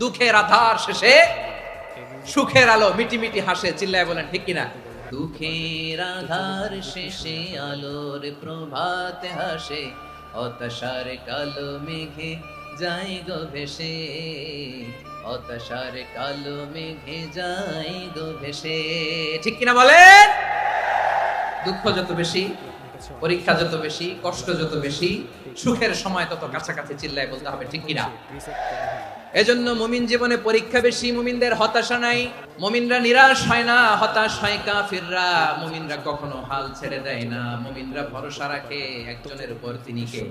দুঃখের আধার শেষে সুখের আলো মিটি মিটি হাসে চিল্লায় বলেন ঠিক কিনা? দুঃখের আধার শেষে আলোর প্রভাত হাসে হতাশার কালো মেঘে যাই গো ভেসে। হতাশার কালো মেঘে যাই গো ভেসে। ঠিক কিনা বলেন? দুঃখ যত বেশি পরীক্ষা যত বেশি কষ্ট যত বেশি সুখের সময় তত কাছাকাছি চিল্লায় বলতে হবে ঠিক কিনা? এজন্য মুমিন জীবনে পরীক্ষা বেশি, মুমিনদের হতাশা নাই। মুমিনরা নিরাশ হয় না, হতাশ হয় কাফিররা। মুমিনরা কখনো হাল ছেড়ে দেয় না। মুমিনরা ভরসা রাখে একজনের উপর তিনি কে?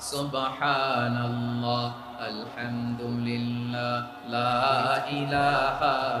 সুবহানাল্লাহ, আলহামদুলিল্লাহ, লা ইলাহা।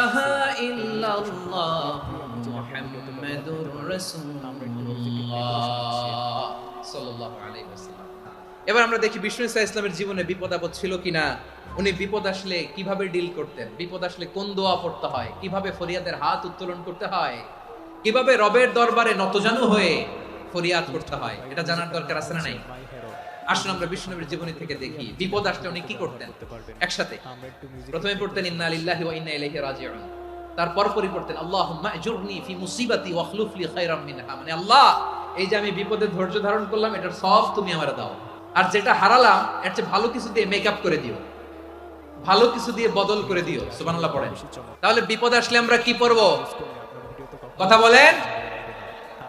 এবার আমরা দেখি বিষ্ণু ইসা ইসলামের জীবনে বিপদ আপদ ছিল কিনা, উনি বিপদ আসলে কীভাবে ডিল করতেন, বিপদ আসলে কোন দোয়া পড়তে হয়, কীভাবে ফরিয়াদের হাত উত্তোলন করতে হয়, কীভাবে রবের দরবারে নতজানু হয়ে ফরিয়াদ করতে হয়, এটা জানার দরকার আছে না নাই? আসুন আমরা বিষ্ণুনবীর জীবনী থেকে দেখি, বিপদ আসলে উনি কি করতেন? একসাথে। প্রথমে পড়তেন, ইন্না লিল্লাহি ওয়া ইন্না ইলাইহি রাজিউন। তারপর পরই পড়তেন, আল্লাহুম্মা আজুরনি ফি মুসিবাতি ওয়া খলুফ লি মিনহা। মানে আল্লাহ, এই যে আমি বিপদে ধৈর্য ধারণ করলাম, এটার সব তুমি আমারে দাও। আর যেটা হারালাম, এর চেয়ে ভালো কিছু দিয়ে মেকআপ করে দিও। ভালো কিছু দিয়ে বদল করে দিও, সুবহানাল্লাহ পড়েন। তাহলে বিপদ আসলে আমরা কি পড়ব? কথা বলেন?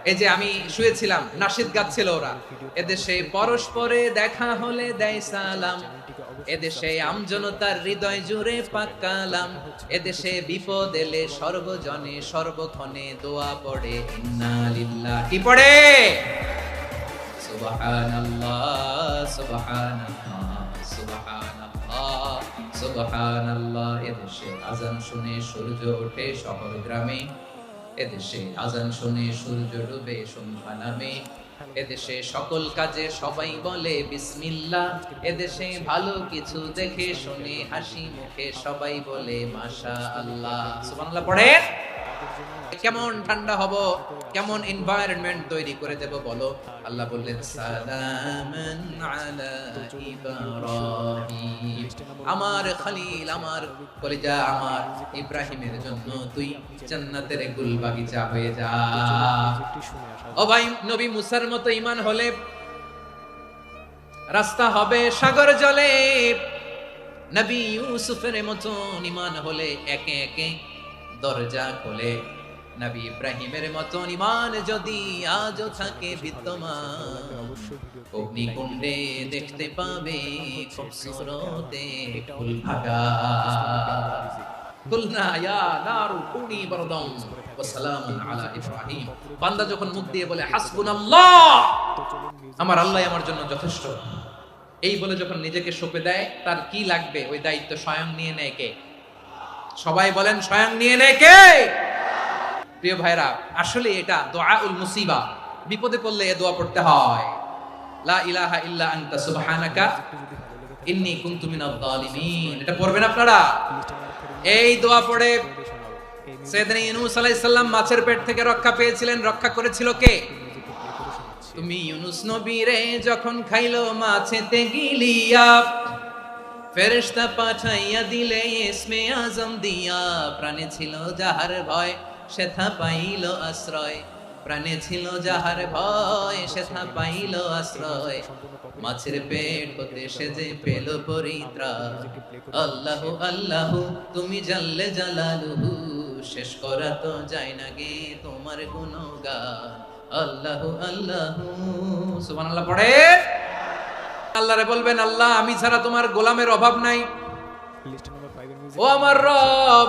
এই যে আমি শুয়েছিলাম, নাসিদ গাচ্ছিল ওরা। এদেশে পরস্পরে দেখা হলে দেয় সালাম। এদেশে আমজনতার হৃদয় জুড়ে পাকালাম এদেশে বিপদ এলে সর্বজনে সর্বক্ষণে দোয়া পড়ে ইন্নালিল্লাহ কি পড়ে? সূর্য গ্রামে। এদেশে আজান শুনে সূর্য ডুবে সন্ধ্যা নামে। এদেশে সকল কাজে সবাই বলে বিসমিল্লা এদেশে ভালো কিছু দেখে শুনে হাসি মুখে সবাই বলে মাশা আল্লাহ সুবহানাল্লাহ, পড়েন। কেমন ঠান্ডা হব, কেমন এনভায়রনমেন্ট তৈরি করে দেব বলো? আল্লাহ বললেন আমার খলিল, আমার কলিজা, আমার ইব্রাহিমের জন্য তুই জান্নাতের গুল বাগিচা হয়ে যা। ও ভাই, নবী মুসার মতো ঈমান হলে রাস্তা হবে সাগর জলে। নবী ইউসুফের মতন ঈমান হলে একে একে দরজা খোলে। নবী ইব্রাহিমের মতন ইমান যদি আজও থাকে বিদ্যমান, অগ্নিকুণ্ডে দেখতে পাবে খুবসুরতে বান্দা যখন মুখ দিয়ে বলে, হাসবুনাল্লাহ! আমার আল্লাহ আমার জন্য যথেষ্ট। এই বলে যখন নিজেকে সঁপে দেয়, তার কি লাগবে? ওই দায়িত্ব স্বয়ং নিয়ে নেয় কে? সবাই বলেন, স্বয়ং নিয়ে নেয় কে? প্রিয় ভাইরা আসলে এটা দোয়া উল মুসিবা। বিপদে পড়লে এ দোয়া পড়তে হয়। লা ইলাহা ইল্লা আনতা সুবহানাকা, ইন্নী কুনতু মিনাল জালিমিন এটা পড়বেন আপনারা? এই দোয়া পড়ে সৈয়দনা ইউনূস আলাইহিস মাছের পেট থেকে রক্ষা পেয়েছিলেন। রক্ষা করেছিল কে? তুমি ইউনুস নবীরে যখন খাইলো মাছেতে গিলিয়া, ফেরেশতা পাঠাইয়া দিলে, ইসমে আজম দিয়া, প্রাণে ছিল যাহার ভয়। সেথা পাইল আশ্রয়। প্রাণে ছিল যাহার ভয় সে থা পাইল আশ্রয়। মাছের পেট হতে সে যে পেল পরিত্রাণ। আল্লাহু আল্লাহু তুমি জানলে জালালুহু শেষ করা তো যায় না গে তোমার গুণগান। আল্লাহু আল্লাহু। সুবহানাল্লাহ পড়ে। আল্লাহরে বলবেন আল্লাহ আমি ছাড়া তোমার গোলামের অভাব নাই। লিস্ট নাম্বার 5 এর মিউজিক ও আমার রব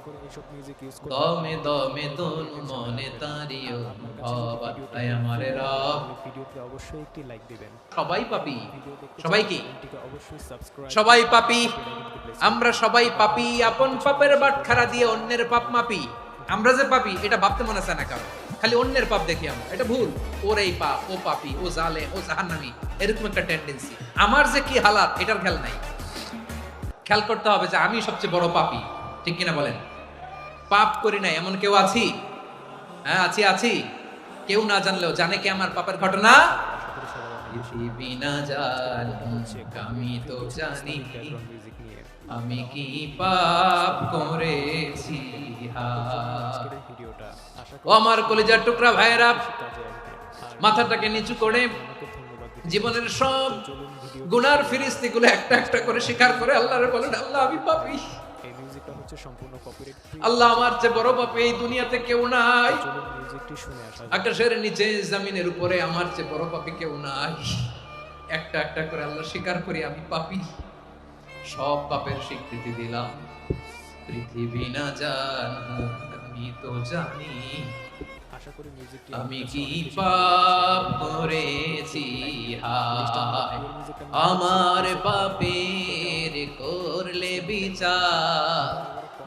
আশা করি এইসব মিউজিক ইউজ করে। দমে দমে তনু মনে তারিও ভব আল্লাহ আমারে রব। ভিডিওতে অবশ্যই একটি লাইক দিবেন। সবাই পাপি সবাই কি? চ্যানেলটিকে অবশ্যই সাবস্ক্রাইব সবাই পাপি আমরা সবাই পাপি আপন পাপের বাটখারা দিয়ে অন্যের পাপ মাপি। আমরা যে পাপি এটা ভাবতে মনে চায় না কারও? খালি অন্যের পাপ দেখি আমরা এটা ভুল। ওর এই পাপ ও পাপি ও জালে ও জাহান্নামি এরকম একটা টেন্ডেন্সি আমার যে কি হালাত এটার খেয়াল নাই। খেয়াল করতে হবে যে আমি সবচেয়ে বড় পাপি ঠিক কিনা বলেন? পাপ করি নাই, এমন কেউ আছি? হ্যাঁ আছি আছি। কেউ না জানলেও জানে কি আমার পাপের ঘটনা? আমি তো জানি আমি কি পাপ করেছি ও আমার কলিজার টুকরা আর মাথাটাকে নিচু করে। জীবনের সব গুনার ফিরিস্তিগুলো একটা একটা করে স্বীকার করে আল্লাহরে বলেন, আল্লাহ, আমি পাপি। হচ্ছে সম্পূর্ণ কপিরাইট আল্লাহ আমার যে বড় পাপি এই দুনিয়াতে কেউ নাই। মিউজিকটি শুনে আসা আকাশের নিচে জমিনের উপরে আমার যে বড় পাপি কেউ নাই। একটা একটা করে আল্লাহ স্বীকার করি আমি পাপি। সব পাপের স্বীকৃতি দিলাম। পৃথিবী না জানুক আমি তো জানি। আশা করি মিউজিকটি আমি কি পাপ করেছি? আমার পাপের করলে বিচার।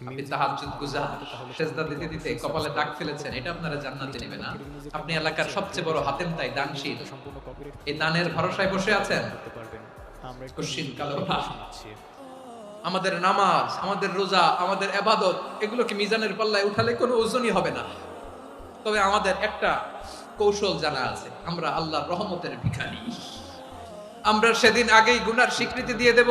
আপনি তাহাজ্জুদ, গুজার, সেজদা দিতে দিতে কপালে দাগ ফেলেছেন, এটা আপনারা না। আপনি এলাকার সবচেয়ে বড় হাতেম তাই দানশীল। এই দানের ভরসায় বসে আছেন। আমাদের নামাজ, আমাদের রোজা, আমাদের এবাদত এগুলোকে মিজানের পাল্লায় উঠালে কোনো ওজনই হবে না। তবে আমাদের একটা কৌশল জানা আছে, আমরা আল্লাহর রহমতের ভিখারি। আমরা সেদিন আগেই গুনার স্বীকৃতি দিয়ে দেব।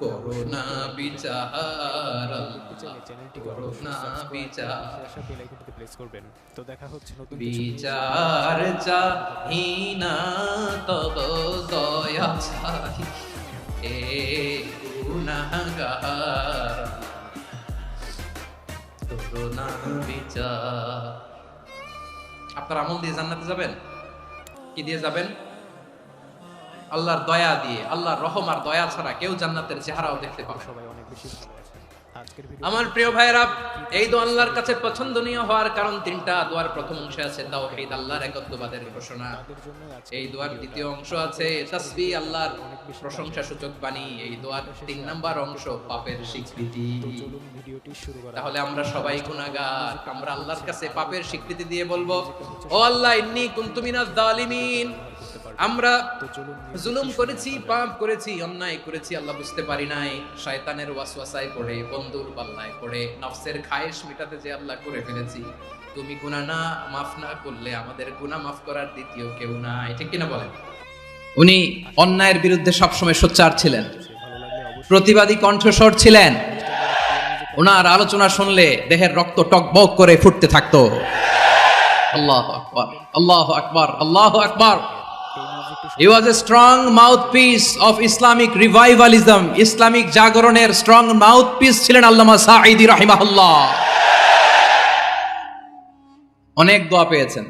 করোনা বিচার করোনা বিচার। তো দেখা হচ্ছে নতুন কিছু বিচার চাহিনা তব দয়া চাহি। এ গুনাহগার। করোনা বিচার। আপনার আমল দিয়ে জান্নাতে যাবেন? কি দিয়ে যাবেন? আল্লাহর দয়া দিয়ে আল্লাহর রহম আর দয়া ছাড়া কেউ জান্নাতের চেহারাও দেখতে পাবে আমার প্রিয় ভাইয়েরা এই দোয়া আল্লাহর কাছে পছন্দনীয় হওয়ার কারণ তিনটা। দোয়ার প্রথম অংশে আছে তাওহীদ আল্লাহর একত্ববাদের ঘোষণা। এই দোয়ার দ্বিতীয় অংশ আছে তাসবিহ আল্লাহর প্রশংসা সূচক বাণী। এই দোয়ার তিন নাম্বার অংশ পাপের স্বীকৃতি। তাহলে আমরা সবাই গুনাহগার। আমরা আল্লাহর কাছে পাপের স্বীকৃতি দিয়ে বলব। ও আল্লাহ ইন্নী কুনতু মিনাজ জালিমিন আমরা জুলুম করেছি পাপ করেছি অন্যায় করেছি আল্লাহ বুঝতে পারি নাই। শয়তানের ওয়াসওয়াসায় পড়ে বন্ধুর পাল্লায় পড়ে নফসের খায়েশ মেটাতে যে আল্লাহ করে ফেলেছি। তুমি গুনাহ না মাফ না করলে আমাদের গুনাহ মাফ করার দ্বিতীয় কেউ নাই। ঠিক কিনা বলেন? উনি অন্যায়ের বিরুদ্ধে সবসময় সোচ্চার ছিলেন। প্রতিবাদী কণ্ঠস্বর ছিলেন। ওনার আলোচনা শুনলে দেহের রক্ত টকবক করে ফুটতে থাকতো। আল্লাহ আকবার আল্লাহ আকবার আল্লাহ আকবার। He was a strong mouthpiece of Islamic revivalism. Islamic জাগরণের স্ট্রং মাউথপিস ছিলেন আল্লামা সাঈদি রাহিমাহুল্লাহ। অনেক দোয়া পেয়েছেন।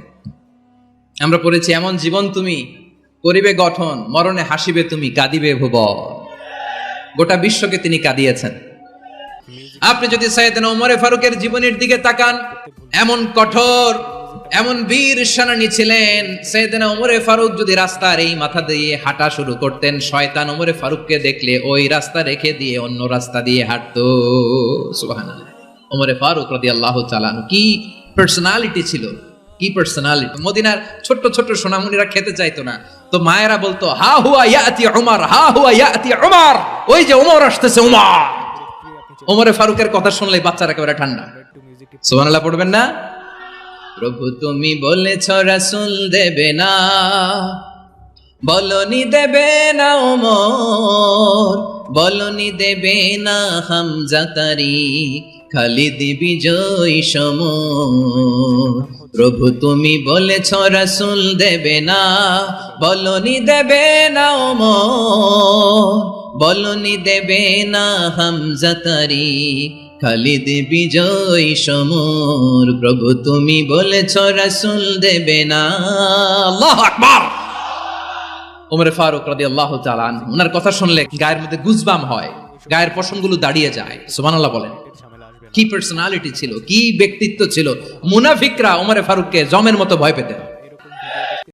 আমরা পড়েছি এমন জীবন তুমি করিবে গঠন মরণে হাসিবে তুমি কাঁদিবে ভুবন। গোটা বিশ্বকে তিনি কাঁদিয়েছেন। আপনি যদি সৈয়দনা ওমরে ফারুকের জীবনের দিকে তাকান এমন কঠোর এমন বীর সেনানী ছিলেন সৈয়দনা ওমরে ফারুক যদি রাস্তার এই মাথা দিয়ে হাঁটা শুরু করতেন, শয়তান ওমরে ফারুককে দেখলে ওই রাস্তা রেখে দিয়ে অন্য রাস্তা দিয়ে হাঁটতো। ওমরে ফারুক রাদিয়াল্লাহু তাআলা আনহু, কি পার্সোনালিটি ছিল? কি পার্সোনালিটি মদিনার ছোট্ট ছোট্ট সোনামণিরা খেতে চাইতো না। তো মায়েরা বলতো, হা হুয়া ইয়াতি উমার, হা হুয়া ইয়াতি উমার, ওই যে ওমর আসতেছে আপনি ওমরে ফারুকের কথা শুনলে বাচ্চারা একেবারে ঠান্ডা। সুবহানাল্লাহ, পড়বেন না? প্রভু তুমি বলেছ, রাসূল দেবে না। বলনি দেবে না ওমর, বলনি দেবে না হামজা তারি খালিদ বিজয় সমর। প্রভু তুমি বলেছ, রাসূল দেবে না। বলনি দেবে না ওমর, বলনি দেবে না হামজা তারি খালিদ বিজয় সমর, প্রভু তুমি বলেছ, রাসূল দেবে না। আল্লাহু আকবার! ওমরে ফারুক রাদিয়াল্লাহু তাআলা আনহু, ওনার কথা শুনলে গায়ের মধ্যে গুজবাম হয়? গায়ের পশমগুলো দাঁড়িয়ে যায়। সুবহানাল্লাহ বলেন। কি পার্সোনালিটি ছিল, কি ব্যক্তিত্ব ছিল? মুনাফিকরা ওমরে ফারুককে জমের মতো ভয় পেতেন।